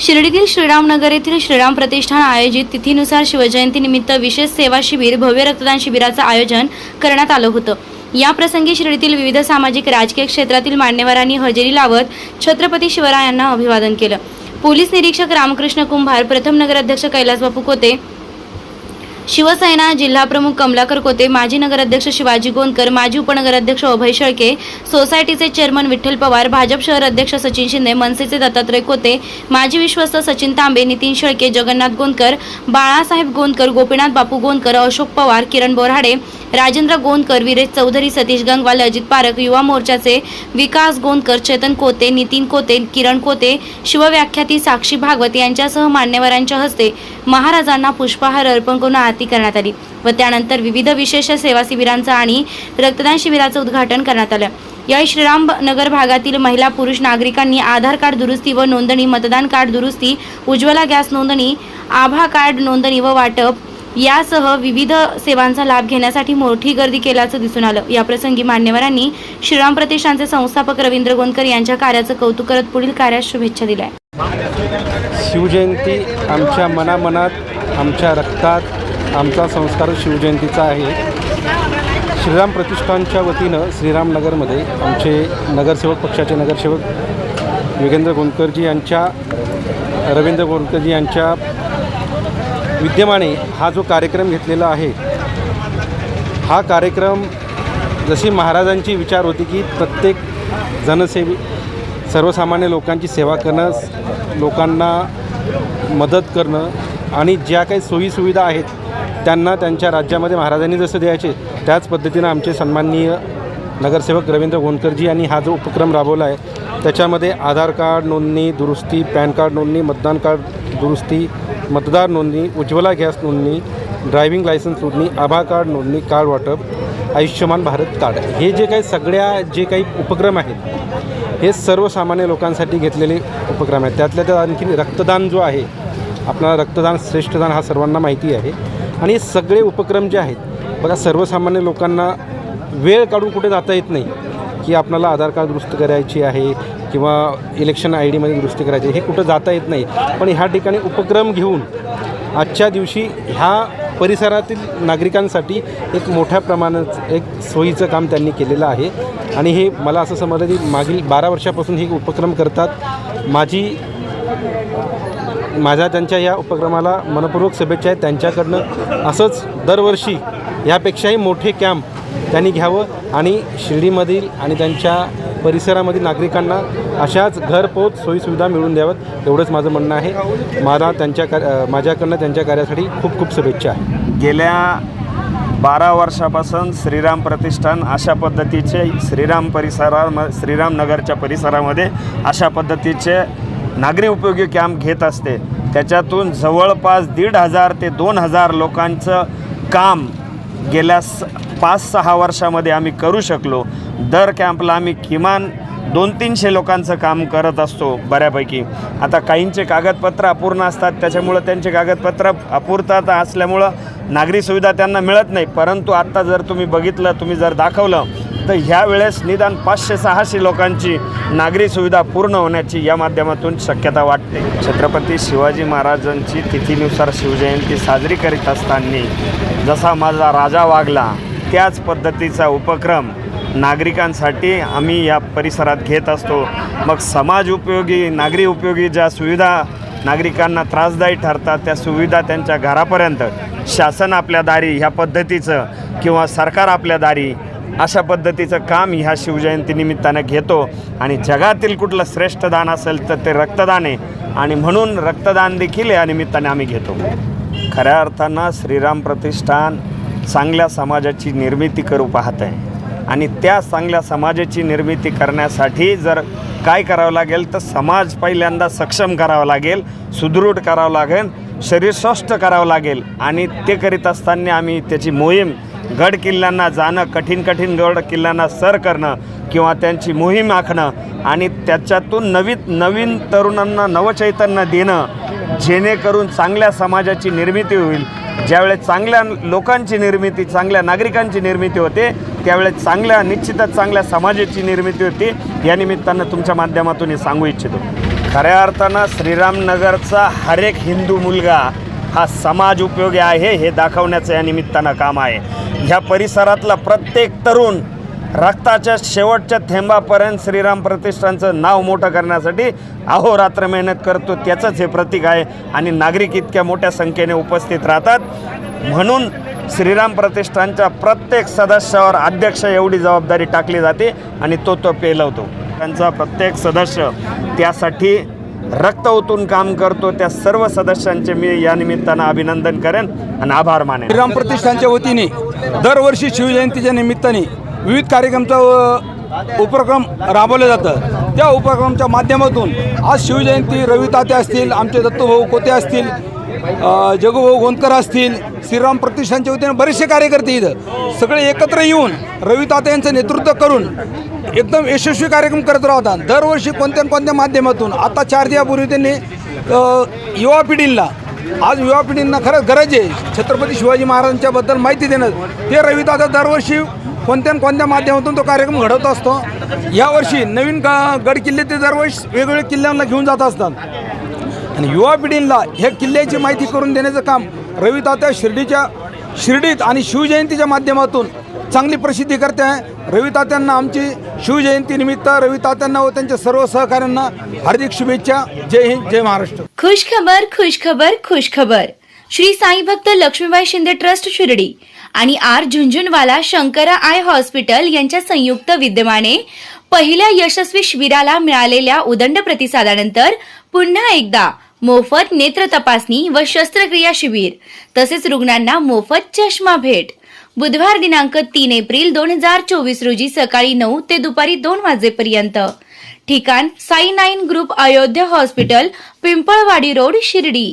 शिर्डीतील श्रीरामनगर येथील श्रीराम प्रतिष्ठान आयोजित तिथीनुसार शिवजयंतीनिमित्त विशेष सेवा शिबिर भव्य रक्तदान शिबिराचं आयोजन करण्यात आलं होतं. या प्रसंगी शिर्डीतील विविध सामाजिक राजकीय क्षेत्रातील मान्यवरांनी हजेरी लावत छत्रपती शिवरायांना अभिवादन केलं. पोलीस निरीक्षक रामकृष्ण कुंभार प्रथम नगराध्यक्ष कैलासबापू कोते शिवसेना जिल्हाप्रमुख कमलाकर कोते माजी नगराध्यक्ष शिवाजी गोंदकर माजी उपनगराध्यक्ष अभय शेळके सोसायटीचे चेअरमन विठ्ठल पवार भाजप शहर अध्यक्ष सचिन शिंदे मनसेचे दत्तात्रय कोते माजी विश्वस्त सचिन तांबे नितीन शेळके जगन्नाथ गोंदकर बाळासाहेब गोंदकर गोपीनाथ बापू गोंदकर अशोक पवार किरण बोराडे राजेंद्र गोंदकर विरेश चौधरी सतीश गंगवाल अजित पारख युवा मोर्चाचे विकास गोंदकर चेतन कोते नितीन कोते किरण कोते शिवव्याख्याती साक्षी भागवत यांच्यासह मान्यवरांच्या हस्ते महाराजांना पुष्पहार अर्पण करून आरती करण्यात आली व त्यानंतर विविध विशेष सेवा शिबिरांचं आणि रक्तदान शिबिराचं उद्घाटन करण्यात आलं. या श्रीराम नगर भागातील महिला पुरुष नागरिकांनी आधार कार्ड दुरुस्ती व नोंदणी मतदान कार्ड दुरुस्ती उज्ज्वला गॅस नोंदणी आभा कार्ड नोंदणी व वाटप यासह विविध सेवांचा लाभ घेण्यासाठी मोठी गर्दी केल्याचं दिसून आलं. याप्रसंगी मान्यवरांनी श्रीराम प्रतिष्ठानचे संस्थापक रवींद्र गोंदकर यांच्या कार्याचं कौतुक करत पुढील कार्यास शुभेच्छा दिल्या शिवजयंती आमच्या मनामनात आमच्या रक्तात आमचा संस्कार शिवजयंतीचा आहे. श्रीराम प्रतिष्ठानच्या वतीनं श्रीरामनगरमध्ये आमचे नगरसेवक पक्षाचे नगरसेवक योगेंद्र गोंदकरजी यांच्या रवींद्र गोंदकरजी यांच्या विद्यमाने हा जो कार्यक्रम घेतलेला आहे हा कार्यक्रम जशी महाराजांची विचार होती की प्रत्येक जनसेवी सर्वसामान्य लोकांची सेवा करणं लोकांना मदत करणं आणि ज्या काही सोयीसुविधा आहेत त्यांना त्यांच्या राज्यामध्ये महाराजांनी जसं द्यायचे त्याच पद्धतीनं आमचे सन्माननीय नगरसेवक रवींद्र गोंडकरजी यांनी हा जो उपक्रम राबवला आहे त्याच्यामध्ये आधार कार्ड नोंदणी दुरुस्ती पॅन कार्ड नोंदणी मतदान कार्ड दुरुस्ती मतदार नोंदणी उज्ज्वला गॅस नोंदणी ड्रायव्हिंग लायसन्स नोंदणी आभा कार्ड नोंदणी कार्ड वाटप आयुष्यमान भारत कार्ड. हे जे काही सगळ्या जे काही उपक्रम आहेत हे सर्वसामान्य लोकांसाठी घेतलेले उपक्रम आहेत. त्यातल्या त्यात आणखी रक्तदान जो आहे आपला रक्तदान श्रेष्ठदान हा सर्वांना माहिती आहे. आणि हे सगळे उपक्रम जे आहेत बघा सर्वसामान्य लोकांना वेळ काढून कुठे जाता येत नाही की आपल्याला आधार कार्ड दुरुस्त करायची आहे किंवा इलेक्शन आय डीमध्ये दुरुस्ती करायची आहे हे कुठं जाता येत नाही. पण ह्या ठिकाणी उपक्रम घेऊन आजच्या दिवशी ह्या परिसरातील नागरिकांसाठी एक मोठ्या प्रमाणात एक सोयीचं काम त्यांनी केलेलं आहे. आणि हे मला असं समजलं की मागील बारा वर्षापासून हे उपक्रम करतात. माझी माझ्या त्यांच्या या उपक्रमाला मनपूर्वक शुभेच्छा आहेत त्यांच्याकडनं असंच दरवर्षी यापेक्षाही मोठे कॅम्प त्यांनी घ्यावं आणि शिर्डीमधील आणि त्यांच्या परिसरामधील नागरिकांना अशाच घरपोच सोयीसुविधा मिळवून द्याव्यात एवढंच माझं म्हणणं आहे. मला त्यांच्या कार्य माझ्याकडनं त्यांच्या कार्यासाठी खूप खूप शुभेच्छा. आहे गेल्या बारा वर्षापासून श्रीराम प्रतिष्ठान अशा पद्धतीचे श्रीराम परिसरा श्रीराम नगरच्या परिसरामध्ये अशा पद्धतीचे नागरी उपयोगी कॅम्प घेत असते. त्याच्यातून जवळपास दीड हजार ते दोन हजार लोकांचं काम गेल्या स पाच सहा वर्षामध्ये आम्ही करू शकलो. दर कॅम्पला आम्ही किमान दोन तीनशे लोकांचं काम करत असतो बऱ्यापैकी. आता काहींचे कागदपत्र अपूर्ण असतात त्याच्यामुळं त्यांचे कागदपत्र अपूर्तता असल्यामुळं नागरी सुविधा त्यांना मिळत नाही. परंतु आत्ता जर तुम्ही बघितलं तुम्ही जर दाखवलं तर ह्या वेळेस निदान पाचशे सहाशे लोकांची नागरी सुविधा पूर्ण होण्याची या माध्यमातून शक्यता वाटते. छत्रपती शिवाजी महाराजांची तिथीनुसार शिवजयंती साजरी करीत असताना जसा माझा राजा वागला त्याच पद्धतीचा उपक्रम नागरिकांसाठी आम्ही या परिसरात घेत असतो. मग समाज उपयोगी नागरी उपयोगी ज्या सुविधा नागरिकांना त्रासदायी ठरतात त्या सुविधा त्यांच्या घरापर्यंत शासन आपल्या दारी ह्या पद्धतीचं किंवा सरकार आपल्या दारी अशा पद्धतीचं काम ह्या शिवजयंतीनिमित्तानं घेतो. आणि जगातील कुठलं श्रेष्ठ दान असेल तर ते रक्तदान आहे. आणि म्हणून रक्तदान देखील या निमित्ताने आम्ही घेतो. खऱ्या अर्थानं श्रीराम प्रतिष्ठान चांगल्या समाजाची निर्मिती करू पाहत आहे. आणि त्या चांगल्या समाजाची निर्मिती करण्यासाठी जर काय करावं लागेल तर समाज पहिल्यांदा सक्षम करावा लागेल सुदृढ करावं लागेल शरीर स्वस्थ करावं लागेल. आणि ते करीत असताना आम्ही त्याची मोहीम गड किल्ल्यांना जाणं कठीण कठीण गड किल्ल्यांना सर करणं किंवा त्यांची मोहीम आखणं आणि त्याच्यातून नवीन नवीन तरुणांना नवचैतन्य देणं जेणेकरून चांगल्या समाजाची निर्मिती होईल. ज्यावेळेस चांगल्या लोकांची निर्मिती चांगल्या नागरिकांची निर्मिती होते त्यावेळेस चांगल्या निश्चितच चांगल्या समाजाची निर्मिती होती या निमित्तानं तुमच्या माध्यमातून हे सांगू इच्छितो. खऱ्या अर्थानं श्रीरामनगरचा हर एक हिंदू मुलगा हा समाज उपयोगी आहे हे दाखवण्याचं या निमित्तानं काम आहे. ह्या परिसरातला प्रत्येक तरुण रक्ताच्या शेवटच्या थेंबापर्यंत श्रीराम प्रतिष्ठानचं नाव मोठं करण्यासाठी अहोरात्र मेहनत करतो. त्याचंच हे प्रतीक आहे आणि नागरिक इतक्या मोठ्या संख्येने उपस्थित राहतात. म्हणून श्रीराम प्रतिष्ठानच्या प्रत्येक सदस्यावर अध्यक्ष एवढी जबाबदारी टाकली जाते आणि तो तो पेलवतो. त्यांचा प्रत्येक सदस्य त्यासाठी रक्त ओतून काम करतो. त्या सर्व सदस्यांचे मी या निमित्तानं अभिनंदन करेन आणि आभार मानेन. श्रीराम प्रतिष्ठानच्या वतीने दरवर्षी शिवजयंतीच्या निमित्ताने विविध कार्यक्रमचा उपक्रम राबवलं जातं. त्या उपक्रमाच्या माध्यमातून आज शिवजयंती रवी तात्या असतील आमचे दत्तूभाऊ कोते असतील जगूभाऊ गोंदकर असतील श्रीराम प्रतिष्ठानच्या वतीने बरेचसे कार्यकर्ते इथं. सगळे एकत्र येऊन रवी तात्या यांचं नेतृत्व करून एकदम यशस्वी कार्यक्रम करत राहतात. दरवर्षी कोणत्या न कोणत्या माध्यमातून आता चार दिवसापूर्वी त्यांनी युवा पिढींना आज युवा पिढींना खरंच गरज आहे. छत्रपती शिवाजी महाराजांच्याबद्दल माहिती देणं. ते रविदादा दरवर्षी कोणत्या न कोणत्या माध्यमातून तो कार्यक्रम घडवत असतो? यावर्षी नवीन ग गड किल्ले ते दरवर्षी वेगवेगळ्या किल्ल्यांना घेऊन जात असतात. आणि युवा पिढींना ह्या किल्ल्याची माहिती करून देण्याचं काम रवितात्या शिर्डीच्या शिर्डीत आणि शिवजयंतीच्या माध्यमातून चांगली प्रसिद्धी करते आहे. रवितात्यांना आमची शिवजयंतीनिमित्त रवितात्यांना व त्यांच्या सर्व सहकाऱ्यांना हार्दिक शुभेच्छा. जय हिंद जय महाराष्ट्र. खुश खबर खुश खबर खुश खबर श्री साई भक्त लक्ष्मीबाई शिंदे ट्रस्ट शिर्डी. आणि R Jhunjhunwala Shankara eye hospital यांच्या संयुक्त विद्यमाने पहिल्या यशस्वी शिबिराला मिळालेल्या उदंड प्रतिसादानंतर पुन्हा एकदा मोफत नेत्र तपासणी व शस्त्रक्रिया शिबिर तसेच रुग्णांना मोफत चष्मा भेट. बुधवार दिनांक तीन एप्रिल दोन हजार चोवीस रोजी सकाळी नऊ ते दुपारी दोन वाजेपर्यंत. ठिकाण Sai nine group Ayodhya hospital Pimpalwadi road Shirdi.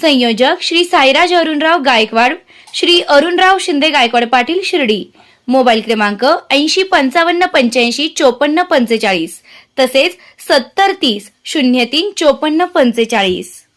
संयोजक श्री साईराज अरुणराव गायकवाड श्री अरुणराव शिंदे गायकवाड पाटील शिर्डी. मोबाईल क्रमांक ऐंशी पंचावन्न पंच्याऐंशी चोपन्न पंचेचाळीस. तसेच सत्तर तीस शून्य तीन चोपन्न पंचेचाळीस.